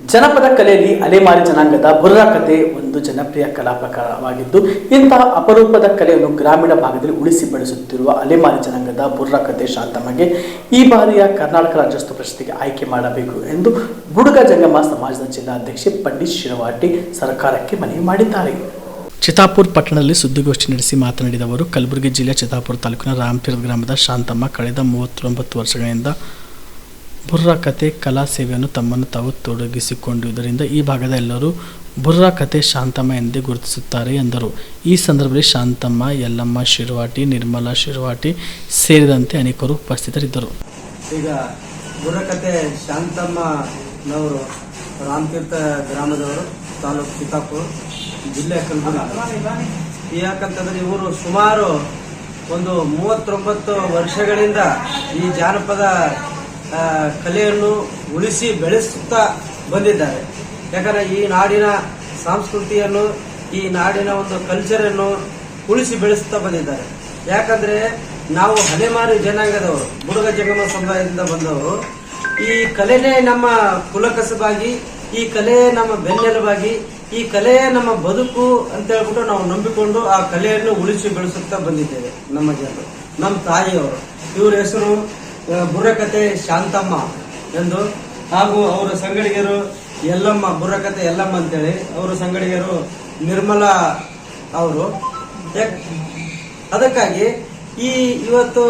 ಜನಪದ ಕಲೆಯಲ್ಲಿ ಅಲೆಮಾರಿ ಜನಾಂಗದ ಬುರ್ರ ಕಥೆ ಒಂದು ಜನಪ್ರಿಯ ಕಲಾ ಪ್ರಕಾರವಾಗಿದ್ದು ಇಂತಹ ಅಪರೂಪದ ಕಲೆಯನ್ನು ಗ್ರಾಮೀಣ ಭಾಗದಲ್ಲಿ ಉಳಿಸಿ ಬೆಳೆಸುತ್ತಿರುವ ಅಲೆಮಾರಿ ಜನಾಂಗದ ಬುರ್ರ ಕಥೆ ಶಾಂತಮ್ಮಗೆ ಈ ಬಾರಿಯ ಕರ್ನಾಟಕ ರಾಜ್ಯೋತ್ಸವ ಪ್ರಶಸ್ತಿಗೆ ಆಯ್ಕೆ ಮಾಡಬೇಕು ಎಂದು ಬುಡುಗ ಜಂಗಮ ಸಮಾಜದ ಜಿಲ್ಲಾಧ್ಯಕ್ಷೆ ಪಂಡಿತ್ ಶಿರವಾಟಿ ಸರ್ಕಾರಕ್ಕೆ ಮನವಿ ಮಾಡಿದ್ದಾರೆ. ಚಿತಾಪುರ್ ಪಟ್ಟಣದಲ್ಲಿ ಸುದ್ದಿಗೋಷ್ಠಿ ನಡೆಸಿ ಮಾತನಾಡಿದ ಅವರು, ಕಲಬುರಗಿ ಜಿಲ್ಲೆ ಚಿತಾಪುರ ತಾಲೂಕಿನ ರಾಮತೀರ್ಥ ಗ್ರಾಮದ ಶಾಂತಮ್ಮ ಕಳೆದ ಮೂವತ್ತೊಂಬತ್ತು ವರ್ಷಗಳಿಂದ ಬುರ್ರಾ ಕತೆ ಕಲಾ ಸೇವೆಯನ್ನು ತಮ್ಮನ್ನು ತಾವು ತೊಡಗಿಸಿಕೊಂಡಿರುವುದರಿಂದ ಈ ಭಾಗದ ಎಲ್ಲರೂ ಬುರ್ರ ಕತೆ ಶಾಂತಮ್ಮ ಎಂದೇ ಗುರುತಿಸುತ್ತಾರೆ ಎಂದರು. ಈ ಸಂದರ್ಭದಲ್ಲಿ ಶಾಂತಮ್ಮ, ಯಲ್ಲಮ್ಮ ಶಿರವಾಟಿ, ನಿರ್ಮಲಾ ಶಿರವಾಟಿ ಸೇರಿದಂತೆ ಅನೇಕರು ಉಪಸ್ಥಿತರಿದ್ದರು. ಈಗ ಬುರ್ರಕತೆ ಶಾಂತಮ್ಮನವರು ರಾಮತೀರ್ಥ ಗ್ರಾಮದವರು, ತಾಲೂಕು ಚಿತ್ತಾಪುರ, ಜಿಲ್ಲೆ ಕಲಬುರಗಿ. ಯಾಕಂತಂದ್ರೆ ಇವರು ಸುಮಾರು ಒಂದು ಮೂವತ್ತೊಂಬತ್ತು ವರ್ಷಗಳಿಂದ ಈ ಜಾನಪದ ಕಲೆಯನ್ನು ಉಳಿಸಿ ಬೆಳೆಸುತ್ತಾ ಬಂದಿದ್ದಾರೆ. ಯಾಕಂದ್ರೆ ಈ ನಾಡಿನ ಸಂಸ್ಕೃತಿಯನ್ನು, ಈ ನಾಡಿನ ಒಂದು ಕಲ್ಚರನ್ನು ಉಳಿಸಿ ಬೆಳೆಸುತ್ತಾ ಬಂದಿದ್ದಾರೆ. ಯಾಕಂದ್ರೆ ನಾವು ಹಲೆಮಾರು ಜನಾಂಗದವರು ಬುಡುಗ ಜಂಗಮ ಸಮುದಾಯದಿಂದ ಬಂದವರು. ಈ ಕಲೆನೇ ನಮ್ಮ ಕುಲಕಸಬಾಗಿ, ಈ ಕಲೆ ನಮ್ಮ ಬೆನ್ನೆಲುಬಾಗಿ, ಈ ಕಲೆಯೇ ನಮ್ಮ ಬದುಕು ಅಂತ ಹೇಳ್ಬಿಟ್ಟು ನಾವು ನಂಬಿಕೊಂಡು ಆ ಕಲೆಯನ್ನು ಉಳಿಸಿ ಬೆಳೆಸುತ್ತಾ ಬಂದಿದ್ದೇವೆ ನಮ್ಮ ಜನರು, ನಮ್ಮ ತಾಯಿಯವರು. ಇವರ ಹೆಸರು ಬುರ್ರಕತೆ ಶಾಂತಮ್ಮ ಎಂದು ಹಾಗೂ ಅವರ ಸಂಗಡಿಗರು ಎಲ್ಲಮ್ಮ ಬುರ್ರಕತೆ ಎಲ್ಲಮ್ಮ ಅಂತೇಳಿ ಅವರ ಸಂಗಡಿಗರು ನಿರ್ಮಲಾ ಅವರು. ಅದಕ್ಕಾಗಿ ಈ ಇವತ್ತು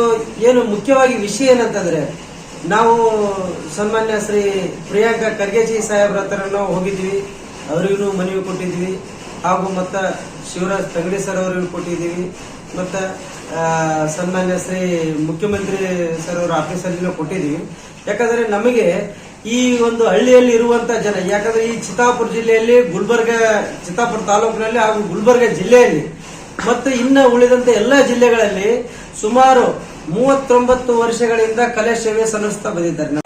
ಏನು ಮುಖ್ಯವಾಗಿ ವಿಷಯ ಏನಂತಂದ್ರೆ, ನಾವು ಸನ್ಮಾನ್ಯ ಶ್ರೀ ಪ್ರಿಯಾಂಕಾ ಖರ್ಗೆಜಿ ಸಾಹೇಬ್ರ ಹತ್ರ ನಾವು ಹೋಗಿದ್ವಿ, ಅವರಿಗೂ ಮನವಿ ಕೊಟ್ಟಿದ್ವಿ, ಹಾಗೂ ಮತ್ತ ಶಿವರಾಜ್ ತಂಗಡಿ ಸರ್ ಅವರಿಗೂ ಕೊಟ್ಟಿದ್ದೀವಿ. ಮತ್ತ ಸನ್ಮಾನ್ಯ ಶ್ರೀ ಮುಖ್ಯಮಂತ್ರಿ ಸರ್ ಅವರ ಆಫೀಸಲ್ಲಿ ಕೊಟ್ಟಿದ್ದೀವಿ ಯಾಕಂದ್ರೆ ನಮಗೆ ಈ ಒಂದು ಹಳ್ಳಿಯಲ್ಲಿ ಇರುವಂತ ಜನ, ಯಾಕಂದ್ರೆ ಈ ಚಿತ್ತಾಪುರ ಜಿಲ್ಲೆಯಲ್ಲಿ ಗುಲ್ಬರ್ಗ, ಚಿತ್ತಾಪುರ ತಾಲೂಕಿನಲ್ಲಿ ಹಾಗೂ ಗುಲ್ಬರ್ಗ ಜಿಲ್ಲೆಯಲ್ಲಿ ಮತ್ತು ಇನ್ನ ಉಳಿದಂತ ಎಲ್ಲ ಜಿಲ್ಲೆಗಳಲ್ಲಿ ಸುಮಾರು ಮೂವತ್ತೊಂಬತ್ತು ವರ್ಷಗಳಿಂದ ಕಲೆ ಸೇವೆ ಸಲ್ಲಿಸ್ತಾ ಬಂದಿದ್ದಾರೆ.